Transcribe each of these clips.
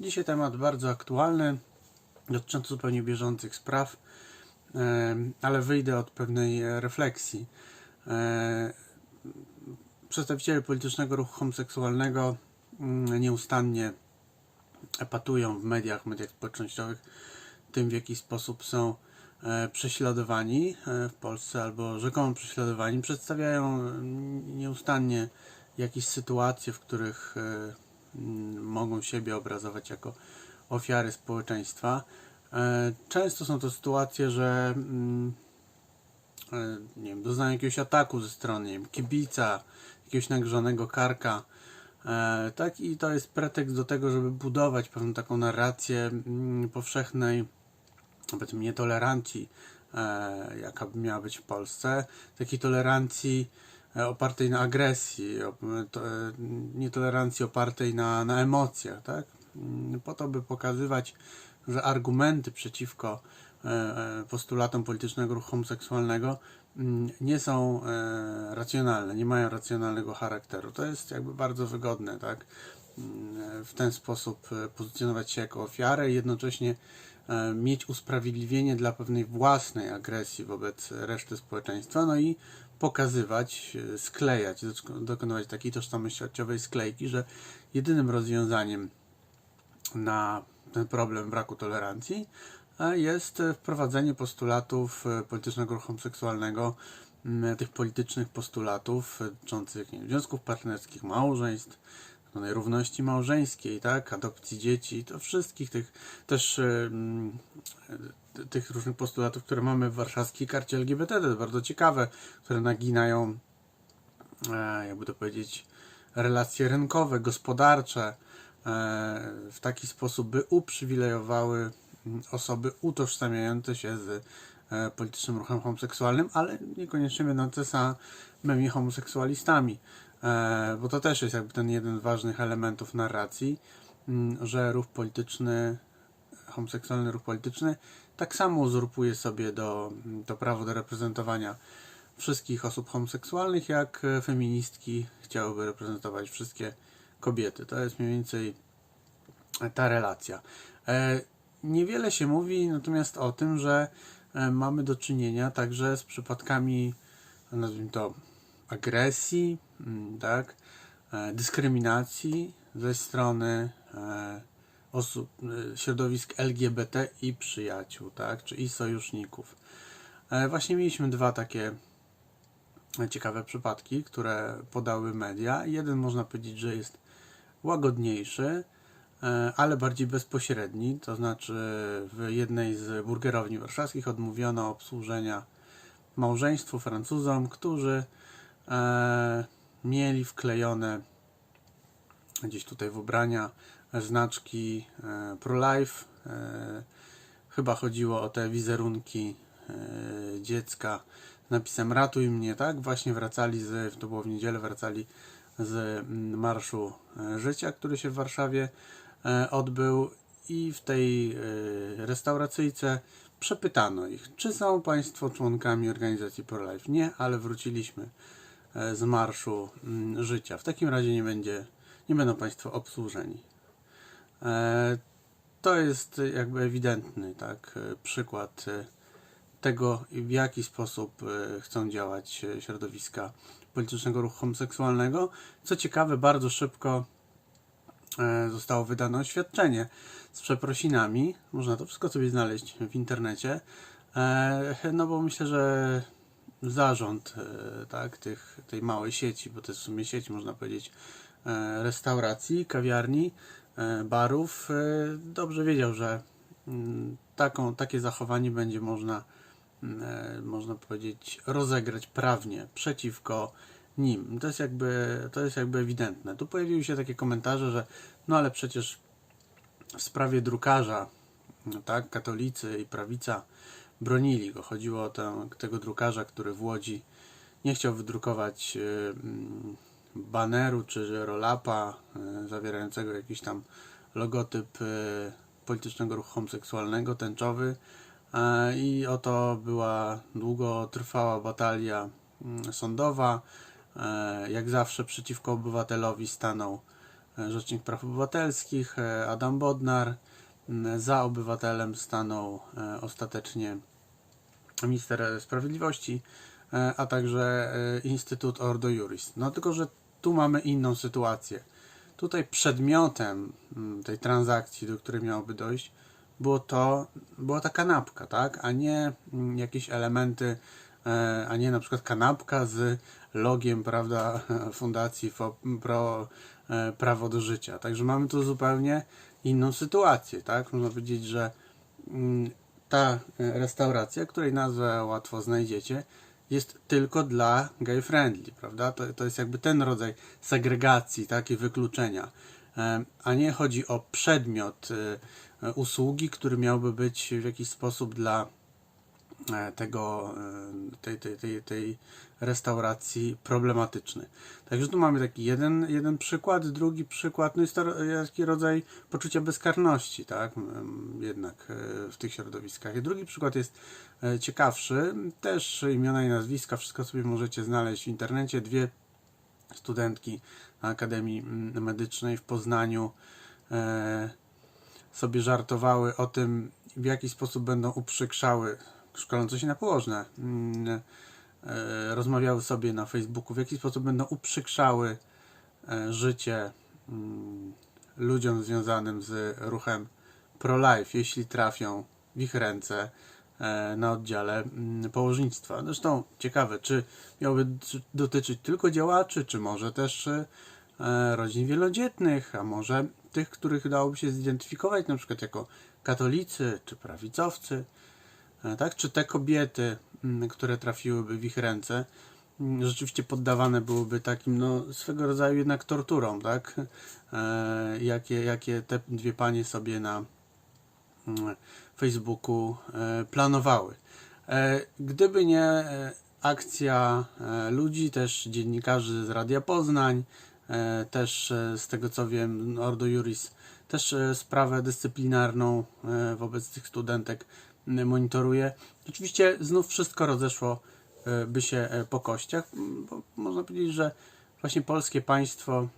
Dzisiaj temat bardzo aktualny, dotyczący zupełnie bieżących spraw, ale wyjdę od pewnej refleksji. Przedstawiciele politycznego ruchu homoseksualnego mm, nieustannie epatują w mediach, mediach społecznościowych tym, w jaki sposób są e, prześladowani e, w Polsce albo rzekomo prześladowani. Przedstawiają nieustannie jakieś sytuacje, w których e, mogą siebie obrazować jako ofiary społeczeństwa. E, Często są to sytuacje, że mm, e, nie wiem, doznają jakiegoś ataku ze strony wiem, kibica, jakiegoś nagrzanego karka. E, tak, i to jest pretekst do tego, żeby budować pewną taką narrację mm, powszechnej, powiedzmy, nietolerancji, jaka by miała być w Polsce, takiej tolerancji opartej na agresji, e, nietolerancji opartej na, na emocjach, tak? Mm, Po to, by pokazywać, że argumenty przeciwko e, e, postulatom politycznego ruchu homoseksualnego mm, nie są racjonalne, nie mają racjonalnego charakteru. To jest jakby bardzo wygodne, tak? Mm, W ten sposób pozycjonować się jako ofiarę i jednocześnie mieć usprawiedliwienie dla pewnej własnej agresji wobec reszty społeczeństwa, no i pokazywać, e, sklejać, dokonywać takiej tożsamościowej sklejki, że jedynym rozwiązaniem na ten problem braku tolerancji e, jest e, wprowadzenie postulatów politycznego ruchu homoseksualnego, m, tych politycznych postulatów dotyczących związków partnerskich, małżeństw, równości małżeńskiej, tak, adopcji dzieci, to wszystkich tych też e, e, tych różnych postulatów, które mamy w warszawskiej karcie LGBT, to jest bardzo ciekawe, które naginają e, jakby to powiedzieć, relacje rynkowe, gospodarcze w taki sposób, by uprzywilejowały osoby utożsamiające się z politycznym ruchem homoseksualnym, ale niekoniecznie będące samymi homoseksualistami. E, Bo to też jest jakby ten jeden z ważnych elementów narracji, mm, że ruch polityczny, homoseksualny ruch polityczny tak samo uzurpuje sobie do, to prawo do reprezentowania wszystkich osób homoseksualnych, jak feministki chciałyby reprezentować wszystkie kobiety. To jest mniej więcej ta relacja. E, Niewiele się mówi natomiast o tym, że e, mamy do czynienia także z przypadkami, nazwijmy to, agresji, tak, e, dyskryminacji ze strony e, osób, e, środowisk LGBT i przyjaciół, tak, czy i sojuszników. Właśnie mieliśmy dwa takie ciekawe przypadki, które podały media. Jeden można powiedzieć, że jest łagodniejszy, ale bardziej bezpośredni. To znaczy, w jednej z burgerowni warszawskich odmówiono obsłużenia małżeństwu Francuzom, którzy mieli wklejone gdzieś tutaj w ubrania znaczki e, pro-life. E, chyba chodziło o te wizerunki e, dziecka z napisem ratuj mnie, tak? Właśnie wracali z, to było w niedzielę, wracali z mm, Marszu Życia, który się w Warszawie odbył i w tej restauracyjce przepytano ich, czy są Państwo członkami organizacji ProLife. Nie, ale wróciliśmy z Marszu mm, Życia. W takim razie nie będzie, nie będą Państwo obsłużeni. E, To jest e, jakby ewidentny tak, e, przykład e, tego, w jaki sposób e, chcą działać e, środowiska politycznego ruchu homoseksualnego. Co ciekawe, bardzo szybko e, zostało wydane oświadczenie z przeprosinami. Można to wszystko sobie znaleźć w internecie. E, No bo myślę, że zarząd e, tak, tych, tej małej sieci, bo to jest w sumie sieć, można powiedzieć, e, restauracji, kawiarni, e, barów, dobrze wiedział, że mm, taką, takie zachowanie będzie można, mm, można powiedzieć, rozegrać prawnie przeciwko nim. To jest jakby, to jest jakby ewidentne. Tu pojawiły się takie komentarze, że no ale przecież w sprawie drukarza, no tak, katolicy i prawica bronili go. Chodziło o tę, tego drukarza, który w Łodzi nie chciał wydrukować y, mm, baneru czy rolapa y, zawierającego jakiś tam logotyp y, politycznego ruchu homoseksualnego, tęczowy. I oto była długotrwała batalia mm, sądowa. E, Jak zawsze przeciwko obywatelowi stanął e, Rzecznik Praw Obywatelskich, e, Adam Bodnar. M, Za obywatelem stanął ostatecznie minister sprawiedliwości, e, a także e, Instytut Ordo Juris. No tylko, że tu mamy inną sytuację. Tutaj przedmiotem mm, tej transakcji, do której miałoby dojść, było to, była ta kanapka, tak? A nie mm, jakieś elementy, e, a nie na przykład kanapka z logiem, prawda, Fundacji Pro Prawo do Życia. Także mamy tu zupełnie inną sytuację, tak? Można powiedzieć, że mm, ta e, restauracja, której nazwę łatwo znajdziecie, jest tylko dla gay friendly, prawda? To, to jest jakby ten rodzaj segregacji, takie wykluczenia. E, A nie chodzi o przedmiot e, usługi, który miałby być w jakiś sposób dla tego, e, tej, tej, tej, tej restauracji problematyczny. Także tu mamy taki jeden, jeden przykład, drugi przykład, no jest to taki rodzaj poczucia bezkarności, tak, jednak e, w tych środowiskach. I drugi przykład jest e, ciekawszy, też imiona i nazwiska, wszystko sobie możecie znaleźć w internecie. Dwie studentki Akademii Medycznej w Poznaniu e, sobie żartowały o tym, w jaki sposób będą uprzykrzały szkolące się na położne. mm, e, Rozmawiały sobie na Facebooku, w jaki sposób będą uprzykrzały e, życie mm, ludziom związanym z ruchem pro-life, jeśli trafią w ich ręce e, na oddziale mm, położnictwa. Zresztą ciekawe, czy miałoby d- dotyczyć tylko działaczy, czy może też rodzin wielodzietnych, a może tych, których dałoby się zidentyfikować na przykład jako katolicy czy prawicowcy, tak? Czy te kobiety, mm, które trafiłyby w ich ręce, mm, rzeczywiście poddawane byłyby takim, no, swego rodzaju jednak torturom, tak? E, jakie, jakie te dwie panie sobie na mm, Facebooku e, planowały. E, Gdyby nie e, akcja e, ludzi, też dziennikarzy z Radia Poznań, e, też e, z tego co wiem, Ordo Juris też e, sprawę dyscyplinarną e, wobec tych studentek monitoruje. Oczywiście znów wszystko rozeszło e, by się e, po kościach, można powiedzieć, że właśnie polskie państwo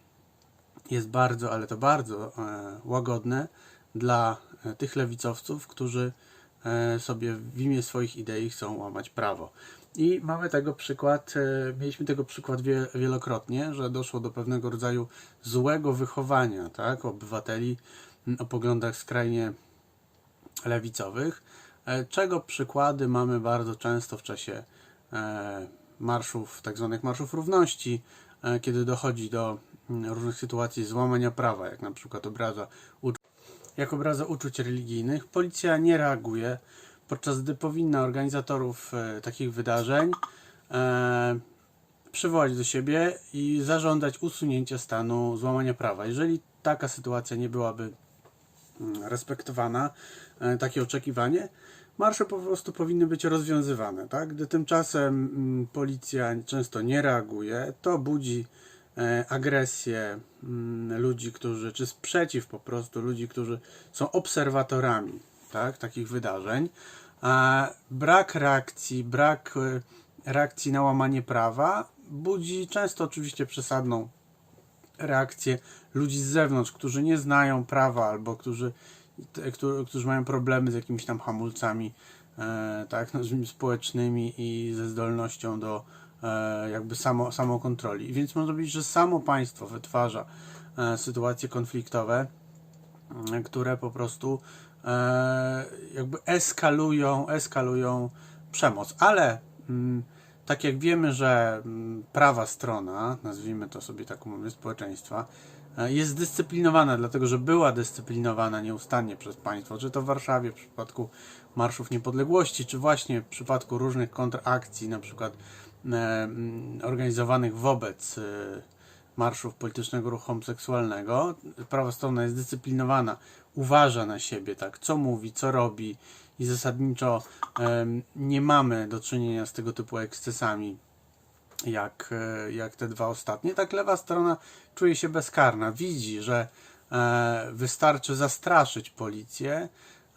jest bardzo, ale to bardzo e, łagodne dla tych lewicowców, którzy sobie w imię swoich idei chcą łamać prawo. I mamy tego przykład, mieliśmy tego przykład wie, wielokrotnie, że doszło do pewnego rodzaju złego wychowania tak, obywateli o poglądach skrajnie lewicowych, czego przykłady mamy bardzo często w czasie e, marszów, tak zwanych marszów równości, e, kiedy dochodzi do mm, różnych sytuacji złamania prawa, jak na przykład obraza uczuć, jak obraza uczuć religijnych, policja nie reaguje, podczas gdy powinna organizatorów e, takich wydarzeń e, przywołać do siebie i zażądać usunięcia stanu złamania prawa. Jeżeli taka sytuacja nie byłaby respektowana, e, takie oczekiwanie, marsze po prostu powinny być rozwiązywane. Tak? Gdy tymczasem mm, policja często nie reaguje, to budzi e, agresję mm, ludzi, którzy, czy sprzeciw po prostu ludzi, którzy są obserwatorami tak, takich wydarzeń. A brak reakcji, brak e, reakcji na łamanie prawa budzi często oczywiście przesadną reakcję ludzi z zewnątrz, którzy nie znają prawa albo którzy, te, którzy, mają problemy z jakimiś tam hamulcami e, tak, społecznymi i ze zdolnością do e, jakby samo, samokontroli. Więc można powiedzieć, że samo państwo wytwarza e, sytuacje konfliktowe, e, które po prostu e, jakby eskalują, eskalują przemoc. Ale mm, tak jak wiemy, że mm, prawa strona, nazwijmy to sobie taką mamy społeczeństwa, e, jest zdyscyplinowana, dlatego że była dyscyplinowana nieustannie przez państwo, czy to w Warszawie w przypadku marszów niepodległości, czy właśnie w przypadku różnych kontrakcji, na przykład e, mm, organizowanych wobec e, marszów politycznego ruchu homoseksualnego. Prawa strona jest zdyscyplinowana, uważa na siebie, tak, co mówi, co robi i zasadniczo nie mamy do czynienia z tego typu ekscesami jak, e, jak te dwa ostatnie. Tak lewa strona czuje się bezkarna, widzi, że e, wystarczy zastraszyć policję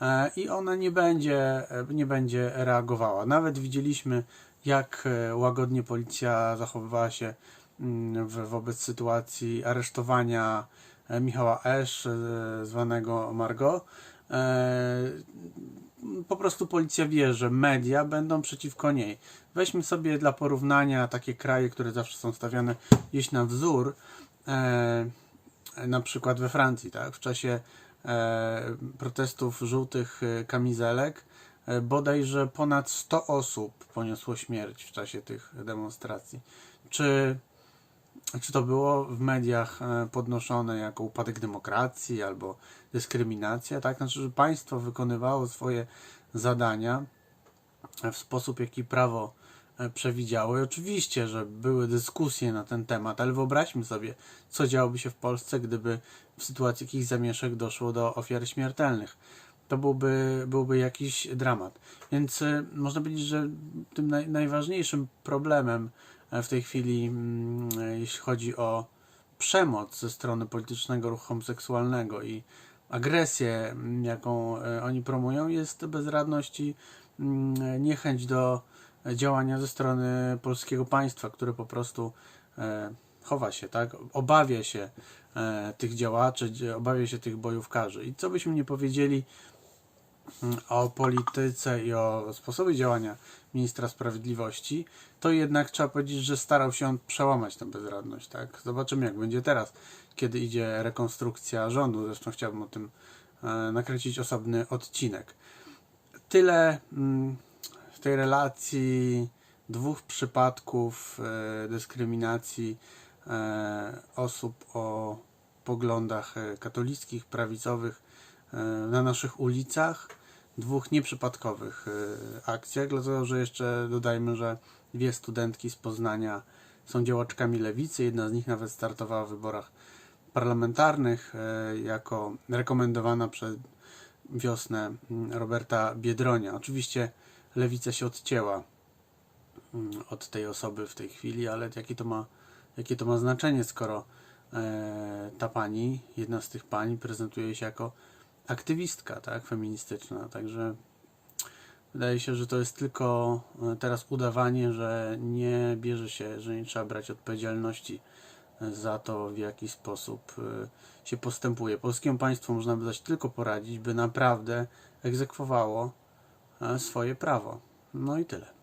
e, i ona nie będzie, nie będzie reagowała. Nawet widzieliśmy, jak łagodnie policja zachowywała się mm, wobec sytuacji aresztowania Michała Esz, zwanego Margo. Po prostu policja wie, że media będą przeciwko niej. Weźmy sobie dla porównania takie kraje, które zawsze są stawiane gdzieś na wzór, e, na przykład we Francji, tak? w czasie e, protestów żółtych e, kamizelek, e, bodajże ponad 100 osób poniosło śmierć w czasie tych demonstracji. Czy, czy to było w mediach e, podnoszone jako upadek demokracji albo dyskryminacja? Tak, znaczy, że państwo wykonywało swoje zadania w sposób, jaki prawo e, przewidziało. I oczywiście, że były dyskusje na ten temat, ale wyobraźmy sobie, co działoby się w Polsce, gdyby w sytuacji jakichś zamieszek doszło do ofiar śmiertelnych. To byłby, byłby jakiś dramat. Więc y, można powiedzieć, że tym naj, najważniejszym problemem e, w tej chwili, mm, e, jeśli chodzi o przemoc ze strony politycznego ruchu homoseksualnego i agresję, mm, jaką e, oni promują, jest bezradność i mm, niechęć do działania ze strony polskiego państwa, które po prostu e, chowa się, tak? Obawia się e, tych działaczy, obawia się tych bojówkarzy. I co byśmy nie powiedzieli o polityce i o sposobie działania ministra sprawiedliwości, to jednak trzeba powiedzieć, że starał się on przełamać tę bezradność, tak? Zobaczymy, jak będzie teraz, kiedy idzie rekonstrukcja rządu. Zresztą chciałbym o tym e, nakręcić osobny odcinek. Tyle mm, w tej relacji dwóch przypadków e, dyskryminacji e, osób o poglądach katolickich, prawicowych na naszych ulicach. Dwóch nieprzypadkowych e, akcjach, dlatego że jeszcze dodajmy, że dwie studentki z Poznania są działaczkami lewicy. Jedna z nich nawet startowała w wyborach parlamentarnych e, jako rekomendowana przez wiosnę mm, Roberta Biedronia. Oczywiście lewica się odcięła mm, od tej osoby w tej chwili, ale jakie to ma, jakie to ma znaczenie, skoro e, ta pani, jedna z tych pań, prezentuje się jako aktywistka, tak, feministyczna. Także wydaje się, że to jest tylko e, teraz udawanie, że nie bierze się, że nie trzeba brać odpowiedzialności e, za to, w jaki sposób e, się postępuje. Polskiemu państwu można by zaś tylko poradzić, by naprawdę egzekwowało swoje prawo. No i tyle.